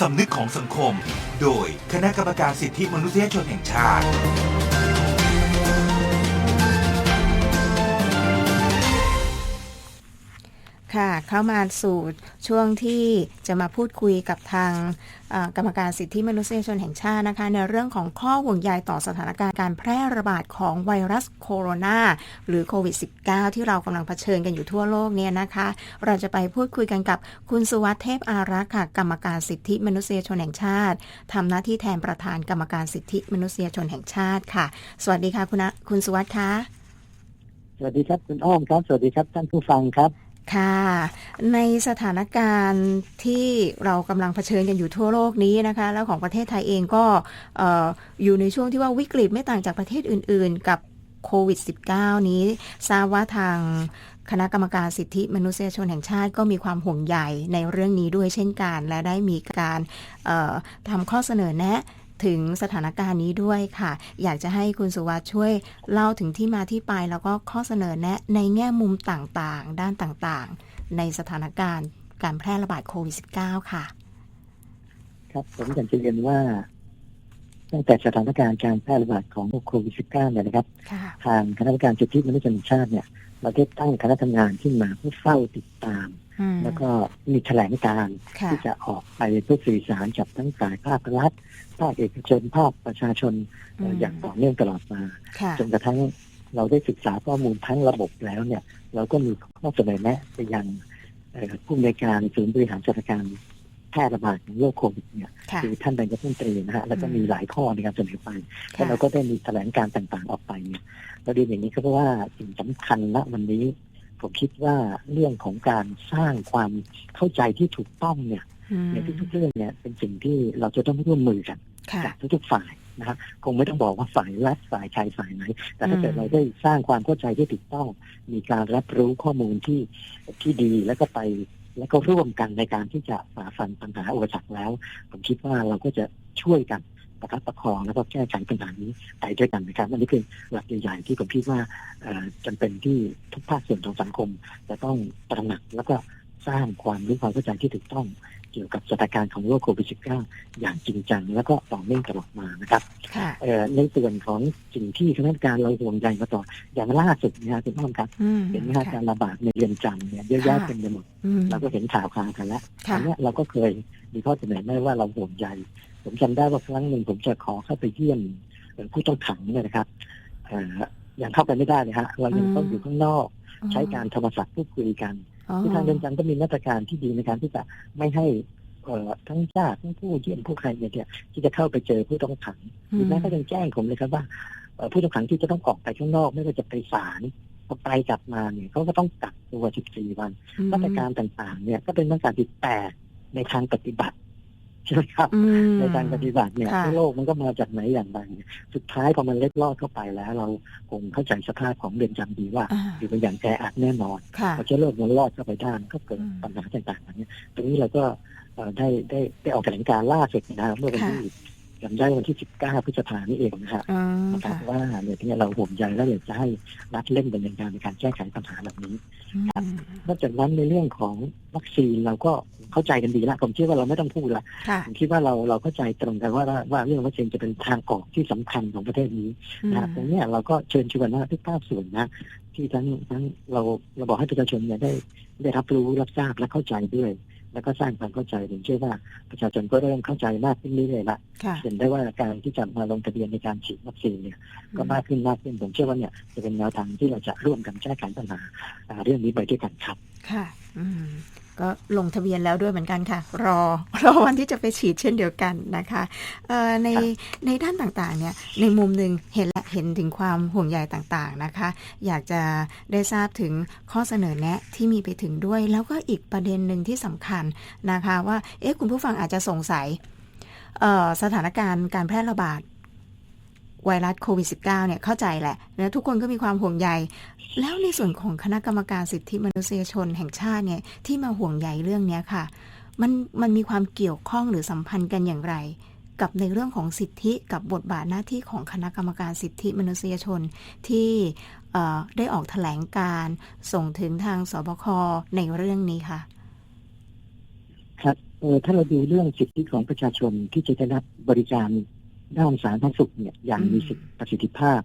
สำนึกของสังคม โดยคณะกรรมการสิทธิมนุษยชนแห่งชาติ ค่ะ เข้ามาสู่ช่วงที่จะมาพูดคุยกับทางกรรมการสิทธิมนุษยชนแห่งชาตินะคะ ในเรื่องของข้อห่วงใยต่อสถานการณ์การแพร่ระบาดของไวรัสโคโรนาหรือโควิด -19 ที่เรากำลังเผชิญกันอยู่ทั่วโลกเนี่ยนะคะ เราจะไปพูดคุยกันกับคุณสุวัสด์เทพอารักษ์ค่ะกรรมการสิทธิมนุษยชนแห่งชาติทำหน้าที่แทนประธานกรรมการสิทธิมนุษยชนแห่งชาติค่ะ สวัสดีค่ะคุณคุณสุวัสด์คะสวัสดีครับคุณอ้อมครับ สวัสดีครับท่านผู้ฟังครับ ค่ะ ในสถานการณ์ที่เรากำลังเผชิญกันอยู่ทั่วโลกนี้นะคะ แล้วของประเทศไทยเองก็อออยู่ในช่วงที่ว่าวิกฤตไม่ต่างจากประเทศอื่น ๆ กับโควิด -19 นี้ทราบว่าทางคณะกรรมการสิทธิมนุษยชนแห่งชาติก็มีความห่วงใยในเรื่องนี้ด้วยเช่นกัน และได้มีการทำข้อเสนอแนะ ถึงสถานการณ์นี้ด้วยค่ะ อยากจะให้คุณสุวัสด์ช่วยเล่าถึงที่มาที่ไป แล้วก็ข้อเสนอแนะในแง่มุมต่างๆ ด้านต่างๆ ในสถานการณ์การแพร่ระบาดโควิด -19 ค่ะ ครับผมอยากจะเรียนว่าตั้งแต่สถานการณ์การแพร่ระบาดของโควิด -19 เนี่ยนะครับค่ะทางคณะกรรมการสิทธิมนุษยชนแห่งชาติเนี่ยเราได้ตั้งคณะทำงานขึ้นมาเพื่อเฝ้าติดตามอืมแล้วก็มีแถลงการณ์ค่ะที่จะออกไปเพื่อสื่อสารกับทั้งฝ่ายภาครัฐ ภาคเอกชนภาคประชาชนเอ่ออย่างต่อเนื่องตลอดมาค่ะจนกระทั่งเราได้ศึกษาข้อมูลทั้งระบบแล้วเนี่ย เราก็มีข้อเสนอแนะไปยังเอ่อผู้อำนวยการศูนย์บริหารสถานการณ์แพร่ระบาดของโรคโควิดเนี่ยค่ะคือท่านนายกรัฐมนตรีนะฮะแล้วก็อืมมีหลายข้อในการเสนอไปค่ะแล้วเราก็ได้มีแถลงการต่างๆออกไปเนี่ยประเด็นอย่างนี้ก็เพราะว่าสิ่งสำคัญณวันนี้ ผมคิดว่าเรื่องของการสร้างความเข้าใจที่ถูกต้องเนี่ยอืมในทุกๆเรื่องเนี่ยเป็นสิ่งที่เราจะต้องร่วมมือกันค่ะจากทุกๆฝ่ายนะครับคงไม่ต้องบอกว่าฝ่ายรัฐฝ่ายชายฝ่ายไหน แต่ถ้าเกิดอืมเราได้สร้างความเข้าใจที่ถูกต้อง มีการรับรู้ข้อมูลที่ที่ดีแล้วก็ไปแล้วก็ร่วมกันในการที่จะฝ่าฟันปัญหาอุปสรรคแล้ว ผมคิดว่าเราก็จะช่วยกัน ประคับประคองแล้วก็แก้ไขปัญหานี้ไปด้วยกันนะครับอันนี้คือหลักใหญ่ๆที่ผมคิดว่าเอ่อจำเป็นที่ทุกภาคส่วนของสังคมจะต้องตระหนักแล้วก็สร้างความรู้ความเข้าใจที่ถูกต้องเกี่ยวกับสถานการณ์ของโรคโควิด -19 อย่างจริงจัง แล้วก็ต่อเนื่องตลอดมานะครับค่ะเอ่อในส่วนของสิ่งที่คณะกรรมการเราห่วงใยมาต่อ อย่างล่าสุดเนะคุณผู้ชมครับอืมเห็นไหมฮะการระบาดในเรือนจำเนี่ยเยอะแยะค่ะเต็มไปหมดอืมเราก็เห็นข่าวข่าวกันแล้วค่ะอันเนี้ยเราก็เคยมีข้อเสนอแนะว่าเราห่วงใย ผมจำได้ว่าครั้งหนึ่งผมจะขอเข้าไปเยี่ยมเอ่อผู้ต้องขังเนี่ยนะครับเอ่อยังเข้าไปไม่ได้เลยฮะเรายังต้องอยู่ข้างนอก ใช้การโทรศัพท์พูดคุยกันอ๋อที่ทางเรือนจำก็มีมาตรการที่ดีในการที่จะไม่ให้เอ่อทั้งญาติทั้งผู้เยี่ยมผู้ใครเนี่ยเนี่ยที่จะเข้าไปเจอผู้ต้องขังหรือแม้ก็ยังแจ้งผมเลยครับว่าเอ่อผู้ต้องขังที่จะต้องออกไปข้างนอกไม่ว่าจะไปศาลพอไปกลับมาเนี่ยเขาก็ต้องกักตัว 14 วันอืมมาตรการต่างๆ เนี่ยก็เป็นมาตรการที่แต่ในทางปฏิบัติ ใช่ไหมครับอืมในทางปฏิบัติเนี่ยค่ะโลกมันก็มาจากไหนอย่างไรเนี่ยสุดท้ายพอมันเล็ดลอดเข้าไปแล้ว เราคงเข้าใจสภาพของเรือนจำดีว่าอ่าอยู่เป็นอย่างแออัดแน่นอนค่ะพอเชื้อโรคมันรอดเข้าไปได้มันก็เกิดอืมปัญหาต่างๆแบบนี้ตรงนี้เราก็เอ่อได้ได้ได้ออกแถลงการณ์ล่าสุดนะครับเมื่อวันที่ จำได้วันที่ 19 พฤษภาคมนี้เองนะฮะอืมนะครับค่ะว่าเนี่ยที่เราห่วงใยและอยากจะให้รัฐเล่นดำเนินการในการแก้ไขปัญหาแบบนี้อืมนอกจากนั้นในเรื่องของวัคซีนเราก็เข้าใจกันดีแล้วผมคิดว่าเราไม่ต้องพูดละค่ะผมคิดว่าเราเราเข้าใจตรงกันว่าว่าเรื่องวัคซีนจะเป็นทางออกที่สำคัญของประเทศนี้นะฮะตรงเนี้ยเราก็เชิญชวนนะทุกภาคส่วนนะที่ทั้งทั้งเราเราบอกให้ประชาชนเนี่ยได้ได้รับรู้รับทราบและเข้าใจด้วย แล้วก็สร้างความเข้าใจผมเชื่อว่าประชาชนก็เริ่มเข้าใจมากขึ้นเรื่อยๆละค่ะเห็นได้ว่าการที่จะมาลงทะเบียนในการฉีดวัคซีนเนี่ยก็มากขึ้นมากขึ้นผมเชื่อว่าเนี่ยจะเป็นแนวทางที่เราจะร่วมกันแก้ไขปัญหาอ่าเรื่องนี้ไปด้วยกันครับ ค่ะ อืมก็ลงทะเบียนแล้วด้วยเหมือนกันค่ะ รอรอวันที่จะไปฉีดเช่นเดียวกันนะคะเอ่อในครับในด้านต่างๆ เนี่ยในมุมหนึ่งเห็นและ เห็นถึงความห่วงใยต่างๆนะคะ อยากจะได้ทราบถึงข้อเสนอแนะที่มีไปถึงด้วย แล้วก็อีกประเด็นหนึ่งที่สำคัญนะคะว่าเอ๊ะคุณผู้ฟังอาจจะสงสัยสถานการณ์การแพร่ระบาดไวรัสโควิด -19 เนี่ยเข้าใจแหละนะทุกคนก็มีความห่วงใย แล้วในส่วนของคณะกรรมการสิทธิมนุษยชนแห่งชาติเนี่ยที่มาห่วงใยเรื่องนี้ค่ะ มันมันมีความเกี่ยวข้องหรือสัมพันธ์กันอย่างไร กับในเรื่องของสิทธิกับบทบาทหน้าที่ของคณะกรรมการสิทธิมนุษยชนที่ได้ออกแถลงการส่งถึงทางสบคในเรื่องนี้ค่ะ ครับถ้าเราดูเรื่องสิทธิของประชาชนที่จะได้รับบริการด้านสาธารณสุขเนี่ยอย่างมีสิทธิประสิทธิภาพ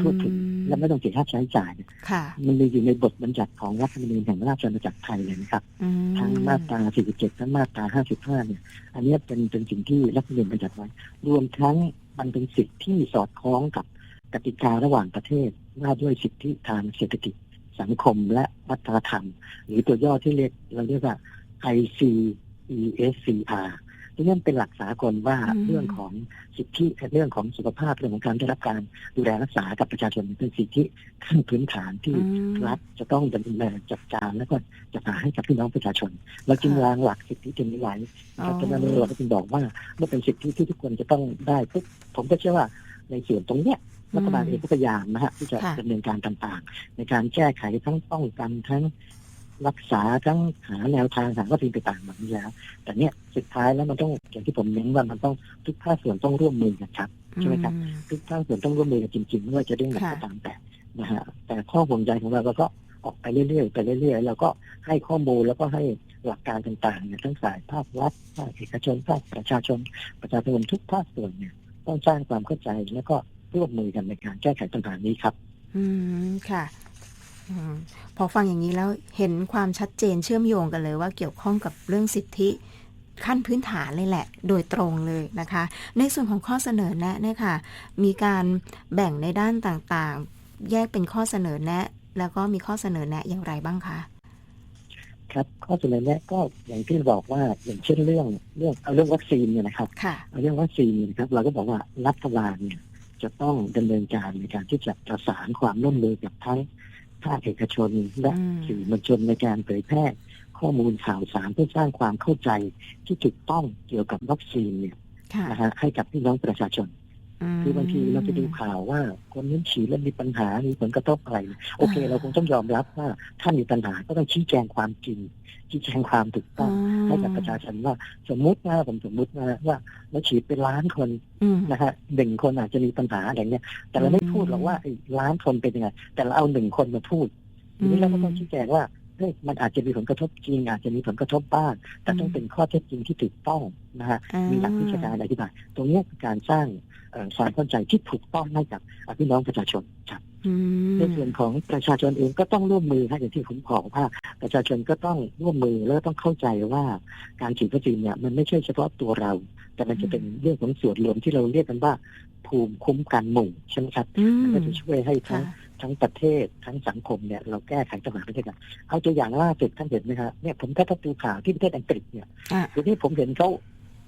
ทั่วถึงอืมและไม่ต้องเสียค่าใช้จ่ายเนี่ยค่ะมันมีอยู่ในบทบัญญัติของรัฐธรรมนูญแห่งราชอาณาจักรไทยเลยนะครับอืมทั้งมาตรา 47และมาตรา 55 เนี่ย อันเนี้ยเป็นเป็นสิ่งที่รัฐธรรมนูญบัญญัติไว้ รวมทั้งมันเป็นสิทธิที่สอดคล้องกับกติการะหว่างประเทศว่าด้วยสิทธิทางเศรษฐกิจ สังคมและวัฒนธรรม หรือตัวย่อที่เรียกเราเรียกว่า ICESCR ที่นั่นเป็นหลักสากลว่าอืมเรื่องของสิทธิเรื่องของสุขภาพเรื่องของการได้รับการดูแลรักษากับประชาชนเป็นสิทธิขั้นพื้นฐานที่อืมรัฐจะต้องดำเนินจัดการแล้วก็จัดหาให้กับพี่น้องประชาชน เราจึงค่ะวางหลักสิทธิตรงนี้ไว้อ๋อครับเพราะฉะนั้นเราก็จึงบอกว่าเมื่อเป็นสิทธิที่ทุกคนจะต้องได้ปุ๊บผมก็เชื่อว่าในส่วนตรงเนี้ยรัฐบาลเองก็พยายามนะฮะที่จะค่ะดำเนินการต่างๆ ในการแก้ไขทั้งป้องกันทั้ง รักษาทั้งหาแนวทางหาวัคซีนต่างๆแบบนี้แล้ว แต่เนี้ยสุดท้ายแล้วมันต้องอย่างที่ผมเน้นว่ามันต้องทุกภาคส่วนต้องร่วมมือกันครับใช่ไหมครับทุกภาคส่วนต้องร่วมมือกันจริงๆไม่ว่าจะเรื่องไหนค่ะก็ตามแต่นะฮะแต่ข้อห่วงใยของเราเราก็ออกไปเรื่อยๆไปเรื่อยๆเราก็ให้ข้อมูลแล้วก็ให้หลักการต่างๆเนี่ยทั้งฝ่ายภาครัฐภาคเอกชนภาคประชาชน ประชาชนทุกภาคส่วนเนี่ยต้องสร้างความเข้าใจแล้วก็ร่วมมือกันในการแก้ไขปัญหานี้ครับ อืมค่ะ พอฟังอย่างนี้แล้วเห็นความชัดเจนเชื่อมโยงกันเลยว่าเกี่ยวข้องกับเรื่องสิทธิขั้นพื้นฐานเลยแหละ โดยตรงเลยนะคะ ในส่วนของข้อเสนอแนะเนี่ยค่ะ มีการแบ่งในด้านต่างๆ แยกเป็นข้อเสนอแนะ แล้วก็มีข้อเสนอแนะอย่างไรบ้างคะ ครับ ข้อเสนอแนะก็อย่างที่บอกว่าอย่างเช่นเรื่องเรื่องเอาเรื่องวัคซีนเนี่ยนะครับค่ะเรื่องวัคซีนนะครับ เราก็บอกว่ารัฐบาลเนี่ยจะต้องดำเนินการในการที่จะประสานความร่วมมือกับทั้ง ภาคเอกชนและอืมสื่อมวลชนในการเผยแพร่ข้อมูลข่าวสารเพื่อสร้างความเข้าใจที่ถูกต้องเกี่ยวกับวัคซีนเนี่ยค่ะนะฮะให้กับพี่น้องประชาชนม คือบางทีเราจะดูข่าวว่าคนนั้นฉีดแล้วมีปัญหา มีผลกระทบอะไรเนี่ยโอเค เราคงต้องยอมรับว่าถ้ามีปัญหาก็ต้องชี้แจงความจริง ชี้แจงความถูกต้องให้กับประชาชนว่า สมมุติว่าผมสมมุติว่าว่าเราฉีดเป็นล้านคนอืมนะฮะหนึ่งคนอาจจะมีปัญหาอะไรเงี้ย แต่เราไม่พูดหรอกว่าไอ้ล้านคนเป็นยังไง แต่เราเอาหนึ่งคนมาพูดทีนี้เราก็ต้องชี้แจงว่า เฮ้ยมันอาจจะมีผลกระทบจริง อาจจะมีผลกระทบบ้างแต่ต้องเป็นข้อเท็จจริงที่ถูกต้องนะฮะอ่ามีหลักวิชาการอธิบายตรงเนี้ยคือการสร้างเอ่อความเข้าใจที่ถูกต้องให้กับพี่น้องประชาชนครับอืมในส่วนของประชาชนเองก็ต้องร่วมมือฮะอย่างที่ผมบอกว่าประชาชนก็ต้องร่วมมือแล้วก็ต้องเข้าใจว่าการฉีดวัคซีนเนี่ยมันไม่ใช่เฉพาะตัวเรา แต่มันจะเป็นเรื่องของส่วนรวมที่เราเรียกกันว่า ภูมิคุ้มกันหมู่ใช่ไหมครับอืมมันก็จะช่วยให้ทั้ค่ะง ทั้งประเทศทั้งสังคมเนี่ยเราแก้ไขปัญหาไปด้วยกันเอาตัวอย่างล่าสุดท่านเห็นไหมครับเนี่ยผมก็ดูข่าวที่ประเทศอังกฤษเนี่ยอะทีนี้ผมเห็นเขา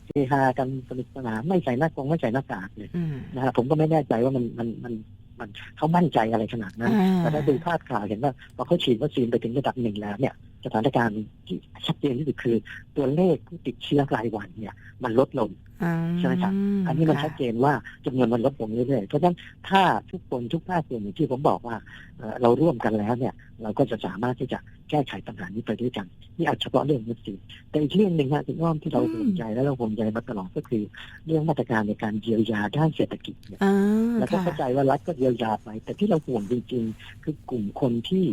เฮฮากันสนุกสนานไม่ใส่หน้ากงไม่ใส่หน้ากากเลยอืมนะฮะผมก็ไม่แน่ใจว่ามันมันมันมันเขามั่นใจอะไรขนาดนั้นอ่าแต่ถ้าดูภาพข่าวเห็นว่าพอเขาฉีดวัคซีนไปถึงระดับหนึ่งแล้วเนี่ย สถานการณ์ที่ชัดเจนที่สุดคือ ตัวเลขผู้ติดเชื้อรายวันเนี่ย มันลดลงอืมใช่ไหมครับอันนี้มันชัดเจนว่าจำนวนมันลดลงเรื่อยๆเพราะฉะนั้นถ้าทุกคนทุกภาคส่วนอย่างที่ผมบอกว่าเอ่อเราร่วมกันแล้วเนี่ย เราก็จะสามารถที่จะแก้ไขปัญหานี้ไปด้วยกัน นี่เอาเฉพาะเรื่องวัคซีนแต่อีกเรื่องหนึ่งฮะที่อ้อมที่เราห่วงใจและเราห่วงใยมาตลอดก็คือ เรื่องมาตรการในการเยียวยาด้านเศรษฐกิจเนี่ยอ่าแล้วก็ค่ะเข้าใจว่ารัฐก็เยียวยาไป แต่ที่เราห่วงจริง ๆ คือกลุ่มคนที่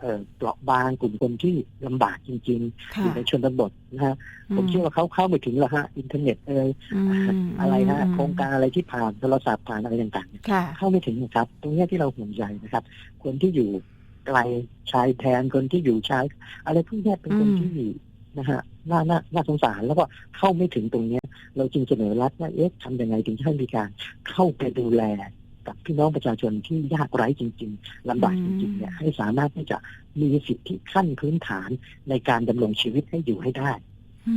เอ่อเปราะบางกลุ่มคนที่ลำบากจริงๆอค่ะยู่ในชนบทนะฮะผมเชื่อว่าเขาเข้าไม่ถึงหรอกฮะอินเทอร์เน็ตเอ่ยมอะไรฮะมโครงการอะไรที่ผ่านโทรศัพท์ผ่านอะไรต่างๆเนี่ยค่ะเข้าไม่ถึงนะครับ ตรงเนี้ยที่เราห่วงใยนะครับ คนที่อยู่ไกลชายแทนคนที่อยู่ชายอะไรพวกเนี้ยเป็นคนอืมที่นะฮะน่าน่าน่าสงสารแล้วก็เข้าไม่ถึงตรงเนี้ย เราจึงเสนอรัฐว่าเอ๊ะทำยังไงถึงจะให้มีการเข้าไปดูแล กับพี่น้องประชาชนที่ยากไร้จริง ๆลำบากจริงๆเนี่ยให้สามารถที่จะมีสิทธิขั้นพื้นฐานในการดำรงชีวิตให้อยู่ให้ได้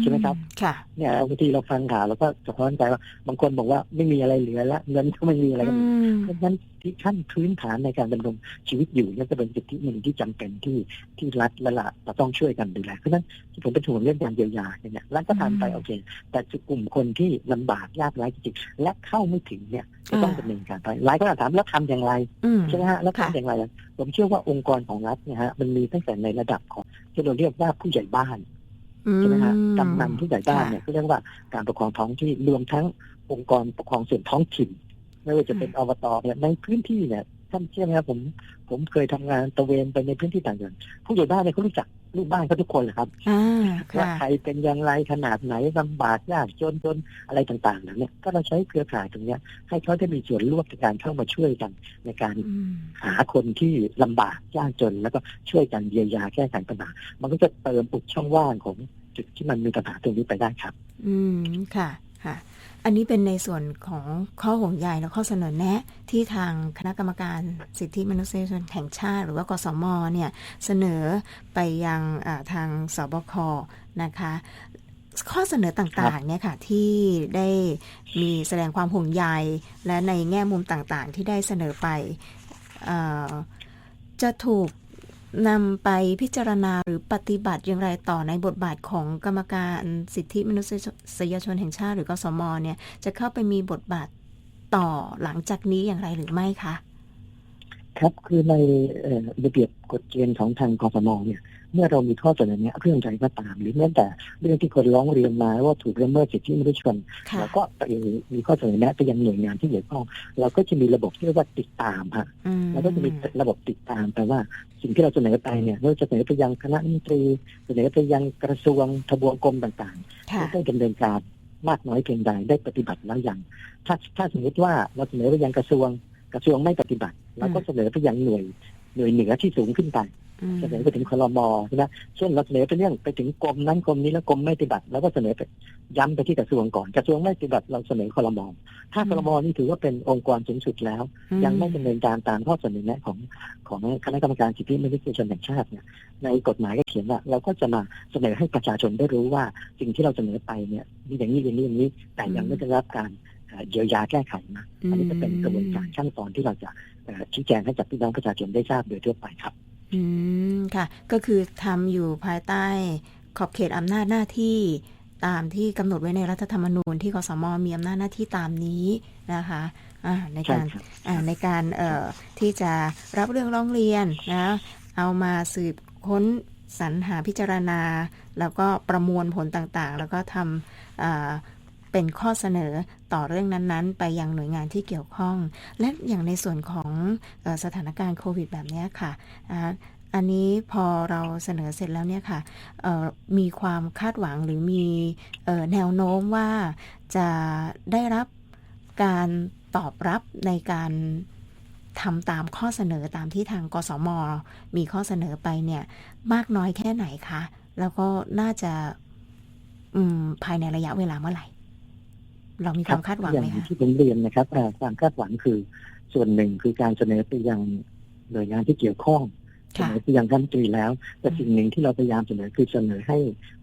ใช่ไหมครับค่ะเนี่ยบางทีเราฟังข่าวเราก็สะท้อนใจว่าบางคนบอกว่าไม่มีอะไรเหลือแล้วเงินก็ไม่มีอะไรก็อืมเพราะฉะนั้นที่ขั้นพื้นฐานในการดำรงชีวิตอยู่เนี่ยก็เป็นสิทธิหนึ่งที่จำเป็นที่ที่รัฐและละเราต้องช่วยกันดูแลเพราะฉะนั้นที่ผมเป็นห่วงเรื่องการเยียวยาเนี่ยรัฐก็ทำไปอืมโอเค แต่กลุ่มคนที่ลำบากยากไร้จริงๆและเข้าไม่ถึงเนี่ยก็ต้องอ่าดำเนินการไปหลายคนอาจถามแล้วทำอย่างไรอืมใช่ไหมฮะแล้วค่ะทำอย่างไรล่ะผมเชื่อว่าองค์กรของรัฐเนี่ยฮะมันมีตั้งแต่ในระดับของที่เราเรียกว่าผู้ใหญ่บ้าน ใช่ไหมฮะกำนันผู้ใหญ่บ้านเนี่ยก็เรียกว่าการปกครองท้องที่รวมทั้งองค์กรปกครองส่วนท้องถิ่น ไม่ว่าจะเป็นอบตเนี่ยในพื้นที่เนี่ย ท่านเชื่อไหมครับผม ผมเคยทำงานตระเวนไปในพื้นที่ต่างจังหวัดผู้ใหญ่บ้านเนี่ยเขารู้จักลูกบ้านเขาทุกคนเลยครับอ่าว่าค่ะใครเป็นอย่างไรขนาดไหนลำบากยากจนจนอะไรต่างๆเหล่านี้ก็เราใช้เครือข่ายตรงเนี้ย ให้เขาได้มีส่วนร่วมในการเข้ามาช่วยกัน ในการอืมหาคนที่ลำบากยากจน แล้วก็ช่วยกันเยียวยาแก้ไขปัญหามันก็จะเติมอุดช่องว่างของจุดที่มันมีปัญหาตรงนี้ไปได้ครับ อืมค่ะค่ะ อันนี้เป็นในส่วนของข้อห่วงใยและข้อเสนอแนะที่ทางคณะกรรมการสิทธิมนุษยชนแห่งชาติ หรือว่ากสมเนี่ยเสนอไปยังทางสบคนะคะข้อเสนอต่างๆเนี่ยค่ะที่ได้มีแสดงความห่วงใยและในแง่มุมต่างๆ ที่ได้เสนอไปอจะถูก นำไปพิจารณาหรือปฏิบัติอย่างไรต่อในบทบาทของกรรมการสิทธิมนุษยชนแห่งชาติหรือกสมเนี่ยจะเข้าไปมีบทบาทต่อหลังจากนี้อย่างไรหรือไม่คะ ครับคือในระเบียบกฎเกณฑ์ของทางกสมเนี่ย เมื่อเรามีข้อเสนอแนะเรื่องใดก็ตาม หรือแม้แต่เรื่องที่คนร้องเรียนมาว่าถูกละเมิดสิทธิมนุษยชนค่ะเราก็ไปมีข้อเสนอแนะไปยังหน่วยงานที่เกี่ยวข้องเราก็จะมีระบบที่เรียกว่าติดตามฮะอืมแล้วก็จะมีระบบติดตามแปลว่าสิ่งที่เราเสนอไปเนี่ยเราจะเสนอไปยังคณะรัฐมนตรีเสนอไปยังกระทรวงทบวงกรมต่างๆค่ะได้ดำเนินการมากน้อยเพียงใดได้ปฏิบัติแล้วอย่างถ้าถ้าสมมติว่าเราเสนอไปยังกระทรวงกระทรวงไม่ปฏิบัติเราก็เสนอไปยังหน่วยหน่วยเหนือที่สูงขึ้นไปอืม เสนอไปถึงคลมใช่ไหมเช่นเราเสนอไปเรื่องไปถึงกรมนั้นกรมนี้แล้วกรมไม่ปฏิบัติเราก็เสนอไปย้ำไปที่กระทรวงก่อนกระทรวงไม่ปฏิบัติเราเสนอคลมถ้าคลมนี่ถือว่าเป็นองค์กรสูงสุดแล้ว ยังไม่ดำเนินการตามข้อเสนอแนะของของคณะกรรมการสิทธิมนุษยชนแห่งชาติเนี่ยในกฎหมายก็เขียนว่าเราก็จะมาเสนอให้ประชาชนได้รู้ว่าสิ่งที่เราเสนอไปเนี่ยมีอย่างนี้อย่างนี้อย่างนี้แต่ยังไม่ได้รับการเอ่อเยียวยาแก้ไขนะอันนี้จะเป็นกระบวนการขั้นตอนที่เราจะเอ่อชี้แจงให้กับพี่น้องประชาชนได้ทราบโดยทั่วไปครับ อืม ค่ะ ก็คือทำอยู่ภายใต้ขอบเขตอำนาจหน้าที่ตามที่กำหนดไว้ในรัฐธรรมนูญที่กสมมีอำนาจหน้าที่ตามนี้นะคะอ่าในใช่การครับอ่าในการเอ่อที่จะรับเรื่องร้องเรียนนะเอามาสืบค้นสรรหาพิจารณา แล้วก็ประมวลผลต่างๆ แล้วก็ทำอ่า เป็นข้อเสนอต่อเรื่องนั้นๆ ไปยังหน่วยงานที่เกี่ยวข้อง และอย่างในส่วนของออสถานการณ์โควิดแบบนี้ค่ะอันนี้พอเราเสนอเสร็จแล้วเนี่ยค่ะมีความคาดหวังหรือมีออแนวโน้มว่าจะได้รับการตอบรับในการทำตามข้อเสนอตามที่ทางกสม มีข้อเสนอไปเนี่ยมากน้อยแค่ไหนคะ แล้วก็น่าจะภายในระยะเวลาเมื่อไหร่ เรามีความคาดหวังอย่าไหมงคะที่ผมเรียนนะครับเอ่อความคาดหวังคือส่วนหนึ่งคือการเสนอไปยังหน่วยงานที่เกี่ยวข้องเสค่ะนอไปยังรัฐมนตรีแล้ว แต่สิ่งหนึ่งที่เราพยายามเสนอคือเสนอให้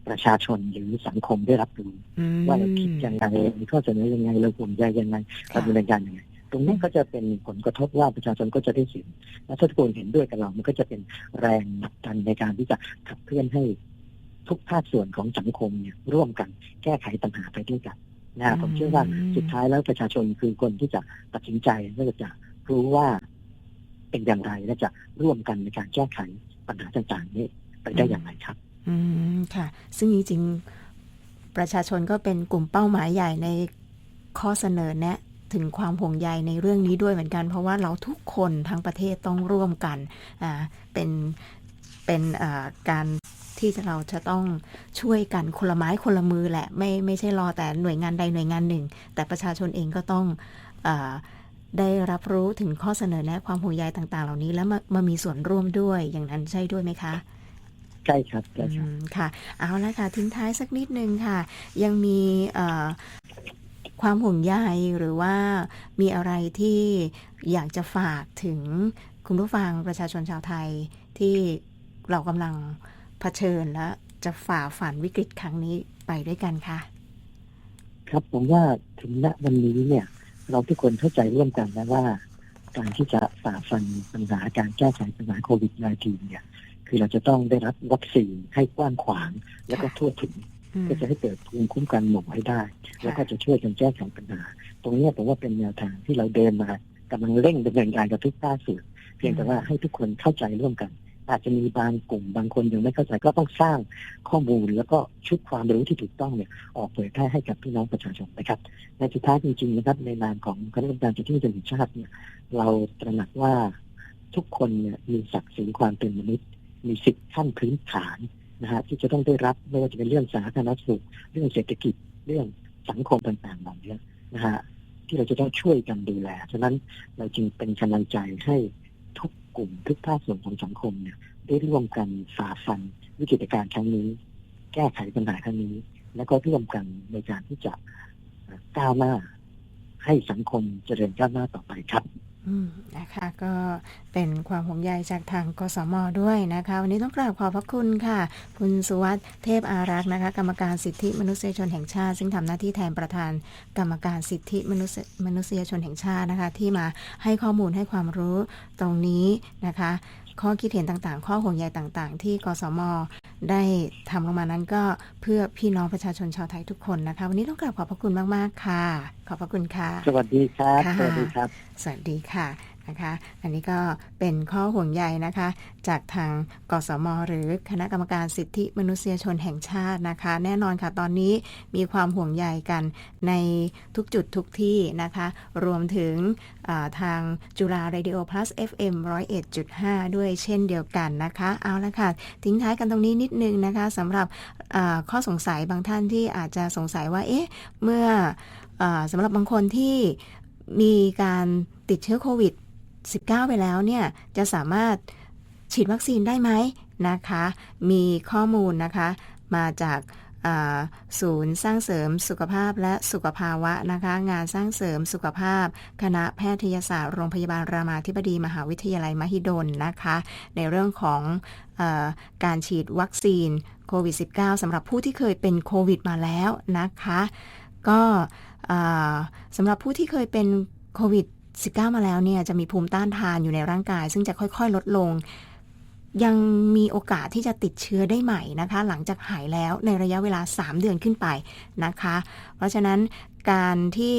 ประชาชนหรือสังคมได้รับรู้อืมว่าเราคิดยังไงมีข้อเสนอยังไงเราห่วงใยยังไงเราค่ะดำเนินการยังไงตรงนี้ก็จะเป็นผลกระทบว่าประชาชนก็จะได้เห็นและถ้าทุกคนเห็นด้วยกับเรา มันก็จะเป็นแรงผลักดันในการที่จะขับเคลื่อนให้ทุกภาคส่วนของสังคมเนี่ยร่วมกันแก้ไขปัญหาไปด้วยกัน นะผมเชื่อว่าอืมสุดท้ายแล้วประชาชนคือคนที่จะตัดสินใจและจะรู้ว่าเป็นอย่างไรและจะร่วมกันในการแก้ไขปัญหาต่างๆ นี้ไปได้อย่างไรครับ อืมค่ะ ซึ่งจริงๆประชาชนก็เป็นกลุ่มเป้าหมายใหญ่ในข้อเสนอแนะถึงความห่วงใยในเรื่องนี้ด้วยเหมือนกัน เพราะว่าเราทุกคนทั้งประเทศต้องร่วมกันอ่าเป็นเป็นอ่าการ ที่เราจะต้องช่วยกันคนละไม้คนละมือแหละ ไม่ไม่ใช่รอแต่หน่วยงานใดหน่วยงานหนึ่ง แต่ประชาชนเองก็ต้องอาได้รับรู้ถึงข้อเสนอแนะความห่วงใยต่าง ๆ เหล่านี้ แล้วมามามีส่วนร่วมด้วยอย่างนั้นใช่ด้วยไหมคะใช่ครับใช่ครับอืมค่ะ เอาละค่ะ ทิ้งท้ายสักนิดนึงค่ะ ยังมีเอ่อความห่วงใยหรือว่ามีอะไรที่อยากจะฝากถึงคุณผู้ฟังประชาชนชาวไทยที่เรากำลัง เผชิญและจะฝ่าฝันวิกฤตครั้งนี้ไปด้วยกันค่ะ ครับผมว่าถึงณวันนี้เนี่ย เราทุกคนเข้าใจร่วมกันนะว่า การที่จะฝ่าฟันปัญหาการแก้ไขปัญหาโควิด -19 เนี่ย คือเราจะต้องได้รับวัคซีนให้กว้างขวางและก็ทั่วถึงอืมก็จะให้เกิดภูมิคุ้มกันหมู่ให้ได้ แล้วก็จะช่วยกันแก้ไขปัญหา ตรงเนี้ยผมว่าเป็นแนวทางที่เราเดินมากำลังเร่งดำเนินการกับทุกภาคส่วนเพียงแต่ว่าให้ทุกคนเข้าใจร่วมกัน อาจจะมีบางกลุ่มบางคนยังไม่เข้าใจก็ต้องสร้างข้อมูลแล้วก็ชุดความรู้ที่ถูกต้องเนี่ยออกเผยแพร่ให้กับพี่น้องประชาชนนะครับในสุดท้ายจริงๆนะครับในนามของคณะกรรมการสิทธิมนุษยชาติเนี่ยเราตระหนักว่าทุกคนเนี่ยมีศักดิ์ศรีความเป็นมนุษย์ มีสิทธิขั้นพื้นฐานนะฮะที่จะต้องได้รับไม่ว่าจะเป็นเรื่องสาธารณสุขเรื่องเศรษฐกิจเรื่องสังคมต่างๆเหล่านี้นะฮะที่เราจะต้องช่วยกันดูแลฉะนั้นเราจึงเป็นกำลังใจให้ทุก กลุ่มทุกภาคส่วนของสังคมเนี่ยได้ร่วมกันฝ่าฟันวิกฤตการณ์ครั้งนี้ แก้ไขปัญหาครั้งนี้ แล้วก็ร่วมกันในการที่จะก้าวหน้าให้สังคมเจริญก้าวหน้าต่อไปครับ อืมนะคะก็เป็นความห่วงใยจากทางกสมด้วยนะคะ วันนี้ต้องกราบขอบพระคุณค่ะ คุณสุวัสด์เทพอารักษ์นะคะ กรรมการสิทธิมนุษยชนแห่งชาติ ซึ่งทำหน้าที่แทนประธาน กรรมการสิทธิมนุษยมนุษยชนแห่งชาตินะคะ ที่มาให้ข้อมูลให้ความรู้ตรงนี้นะคะ ข้อคิดเห็นต่างๆ ข้อห่วงใยต่างๆ ที่กสม ได้ทำลงมานั้นก็เพื่อพี่น้องประชาชนชาวไทยทุกคนนะคะ วันนี้ต้องกราบขอบพระคุณมาก ๆ ค่ะ ขอบพระคุณค่ะ สวัสดีครับค่ะสวัสดีครับ สวัสดีค่ะ นะคะ อันนี้ก็เป็นข้อห่วงใยนะคะ จากทางกสมหรือคณะกรรมการสิทธิมนุษยชนแห่งชาตินะคะ แน่นอนค่ะตอนนี้มีความห่วงใยกันในทุกจุดทุกที่นะคะ รวมถึงาทางจุฬา Radio Plus FM 101.5 ด้วยเช่นเดียวกันนะคะ เอาละค่ะ ทิ้งท้ายกันตรงนี้นิดนึงนะคะสำหรับข้อสงสัยบางท่านที่อาจจะสงสัยว่าเอ๊ะเมื่ออสำหรับบางคนที่มีการติดเชื้อโควิด 19 ไปแล้วเนี่ยจะสามารถฉีดวัคซีนได้ไหมนะคะ มีข้อมูลนะคะมาจากศูนย์สร้างเสริมสุขภาพและสุขภาวะนะคะ งานสร้างเสริมสุขภาพ คณะแพทยศาสตร์โรงพยาบาลรามาธิบดีมหาวิทยาลัยมหิดลนะคะ ในเรื่องของอการฉีดวัคซีนโควิด -19 สำหรับผู้ที่เคยเป็นโควิดมาแล้วนะคะ ก็สำหรับผู้ที่เคยเป็นโควิด 19 มาแล้วเนี่ยจะมีภูมิต้านทานอยู่ในร่างกาย ซึ่งจะค่อยๆ ลดลง ยังมีโอกาสที่จะติดเชื้อได้ใหม่นะคะ หลังจากหายแล้วในระยะเวลา 3 เดือนขึ้นไปนะคะ เพราะฉะนั้นการที่